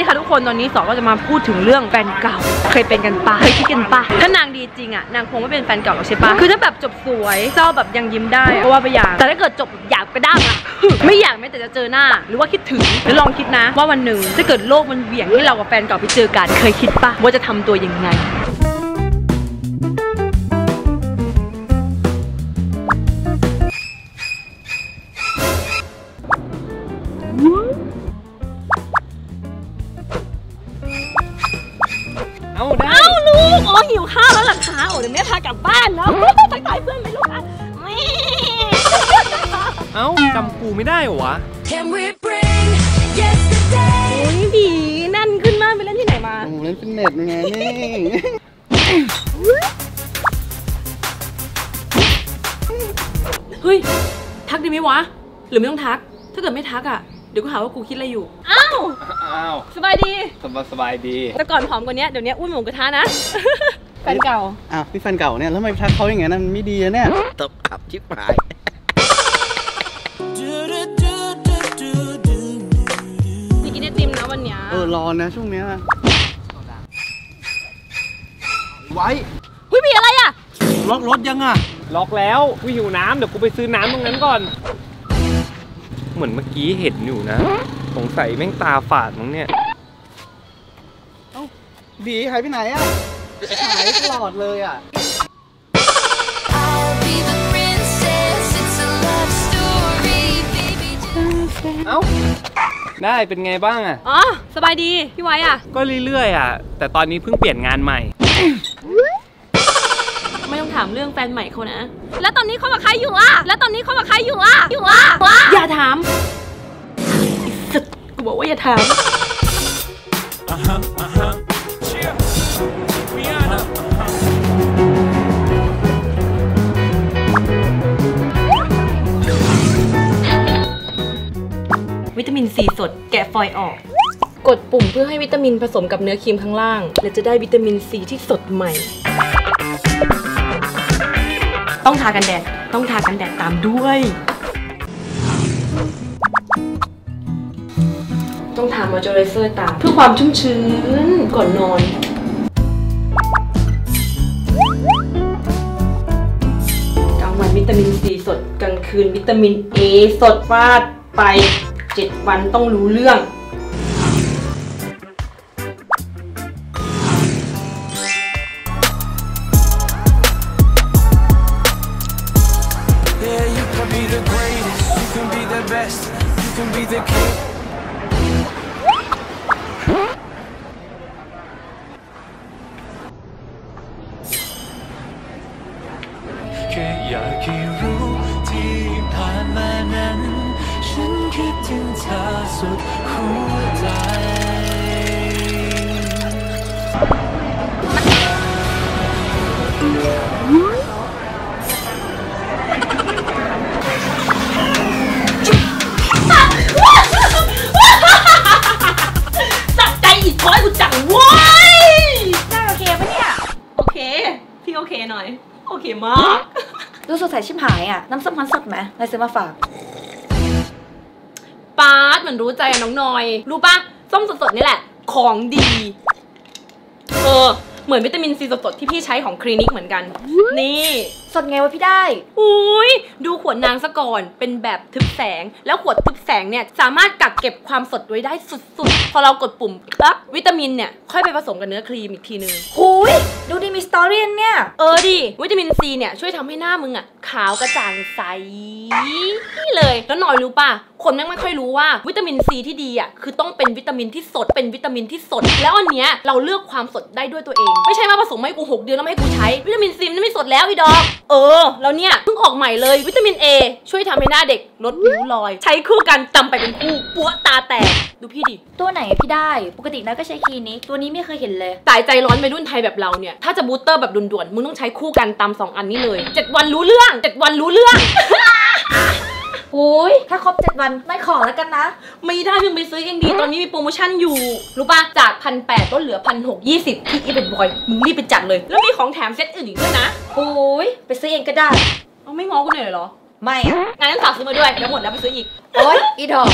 ดีค่ะทุกคนตอนนี้สองก็จะมาพูดถึงเรื่องแฟนเก่า เคยเป็นกันปะเคยคิดกันปะถ้านางดีจริงอะนางคงไม่เป็นแฟนเก่าหรอกใช่ปะคือถ้าแบบจบสวยเศร้าแบบยังยิ้มได้ก็ว่าไปอย่างแต่ถ้าเกิดจบแบบหยาบกระด้างอะไม่อยากแม้แต่จะเจอหน้า หรือว่าคิดถึงแล้วลองคิดนะ ว่าวันหนึ่งถ้าเกิดโลกมันเหวี่ยงให้เรากับแฟนเก่าไปเจอกันเคยคิดปะว่าจะทำตัวยังไง เอาได้ เอ้าลูกอ๋อหิวข้าวแล้วเหรอคะโอ้เดี๋ยวแม่พากลับบ้านแล้วทักทายเพื่อนไหมลูกอะแม่เอ้าจำกูไม่ได้เหรอวะ Can we bring yesterday? โอ้ยบีนั่นขึ้นมากไปเล่นที่ไหนมาโอ้เล่นฟิตเนสไงนี่เฮ้ยทักดีไหมวะ หรือไม่ต้องทัก ถ้าเกิดไม่ทักอะ เดี๋ยวก็หาว่ากูคิดอะไรอยู่ อ้าวอ้าวสบายดีสบายสบายดี แต่ก่อนผอมกว่านี้เดี๋ยวนี้อ้วนเหมือนหมูกระทะนะแฟนเก่า อ้าวพี่แฟนเก่าเนี่ยแล้วทำไมทักเขาอย่างเงี้ยนะมันไม่ดีนะเนี่ยตบอับชิบหายพี่กินไอติมนะวันเนี้ยเออรอนะช่วงเนี้ยไว้เฮ้ยมีอะไรอะ ล็อกรถยังอะ ล็อกแล้วกูหิวน้ำเดี๋ยวกูไปซื้อน้ำตรงนั้นก่อน เหมือนเมื่อกี้เห็นอยู่นะ สงสัยแม่งตาฝาดมั้งเนี่ยบีหายไปไหนอะ หายตลอดเลยอะ I'll be the princess. It's a love story, baby. Just เอ้า ได้เป็นไงบ้างอะอ๋อ สบายดี พี่ไว้อะ ก็เรื่อยๆอะแต่ตอนนี้เพิ่งเปลี่ยนงานใหม่ ไม่ต้องถามเรื่องแฟนใหม่เขานะ แล้วตอนนี้เขากับใครอยู่อะ แล้วตอนนี้เขากับใครอยู่อะ อยู่อะ อย่าถามไอ้สัตว์ กูบอกว่าอย่าถามวิตามินซีสดแกะฟอยล์ออก กดปุ่มเพื่อให้วิตามินผสมกับเนื้อครีมข้างล่าง และจะได้วิตามินซีที่สดใหม่ ต้องทากันแดด ต้องทากันแดดตามด้วย ต้องทามอยเจอไรเซอร์ตามเพื่อความชุ่มชื้นก่อนนอน กลางวันวิตามินซีสด กลางคืนวิตามินเอสดฟาดไป 7 วันต้องรู้เรื่อง Yeah, you can be the greatest, you can be the best, you can be the king. ถึงเธอสุดหัวใจจับใจอีกคอยกูจังเว้ยได้โอเคปะเนี่ย โอเค พี่โอเคหน่อย โอเคมาก ดูสดใสชิบหายอะ น้ำส้มคั้นสดไหมเลยซื้อมาฝาก มือนรู้ใจอะน้องนอย รู้ปะส้มสดๆนี่แหละ ของดี เออ เหมือนวิตามินซีสดๆที่พี่ใช้ของคลินิกเหมือนกัน นี่สดไงวะพี่ได้อุ้ยดูขวดนางซะก่อน เป็นแบบทึบแสง แล้วขวดทึบแสงเนี่ยสามารถกักเก็บความสดไว้ได้สุดๆ พอเรากดปุ่มปั๊บวิตามินเนี่ยค่อยไปผสมกับเนื้อครีมอีกทีนึงหุ ยดูดีมีสตอรี่เนี่ย เออดิวิตามินซีเนี่ยช่วยทำให้หน้ามึงอะขาวกระจ่างใสนี่เลย แล้วหน่อยรู้ป่ะ คนแม่งไม่ค่อยรู้ว่าวิตามินซีที่ดีอะคือต้องเป็นวิตามินที่สด เป็นวิตามินที่สด แล้วอันเนี้ยเราเลือกความสดได้ด้วยตัวเอง ไม่ใช่มาผสมให้กูหกเดือนแล้วไม่ให้กูใช้ วิตามินซีมันไม่สดแล้วอีดอกเออ แล้วเนี่ยเพิ่งออกใหม่เลยวิตามิน A ช่วยทำให้หน้าเด็กลดริ้วรอย ใช้คู่กันจำไปเป็นคู่ปัวตาแตกดูพี่ดิตัวไหนอะพี่ได้ ปกตินะก็ใช้คลินิกตัวนี้ไม่เคยเห็นเลยสายใจร้อนไปรุ่นไทยแบบเราเนี่ย ถ้าจะบูสเตอร์แบบด่วนๆ มึงต้องใช้คู่กันตามสองอันนี้เลย 7 วันรู้เรื่อง 7 วันรู้เรื่อง โอ้ยถ้าครบ 7 วันไม่ขอแล้วกันนะ ไม่ได้มึงไปซื้อเองดี ตอนนี้มีโปรโมชั่นอยู่ รู้ป่ะ จากพันแปดลดเหลือพันหกยี่สิบที่อีเวนบอย มึงรีบไปจัดเลย แล้วมีของแถมเซตอื่นอีกด้วยนะ โอ้ยไปซื้อเองก็ได้เอาไม่ง้อกูหน่อยเหรอ ไม่อะงั้นฝากซื้อมาด้วยเดี๋ยวหมดแล้วไปซื้ออีก โอ้ยอีดอก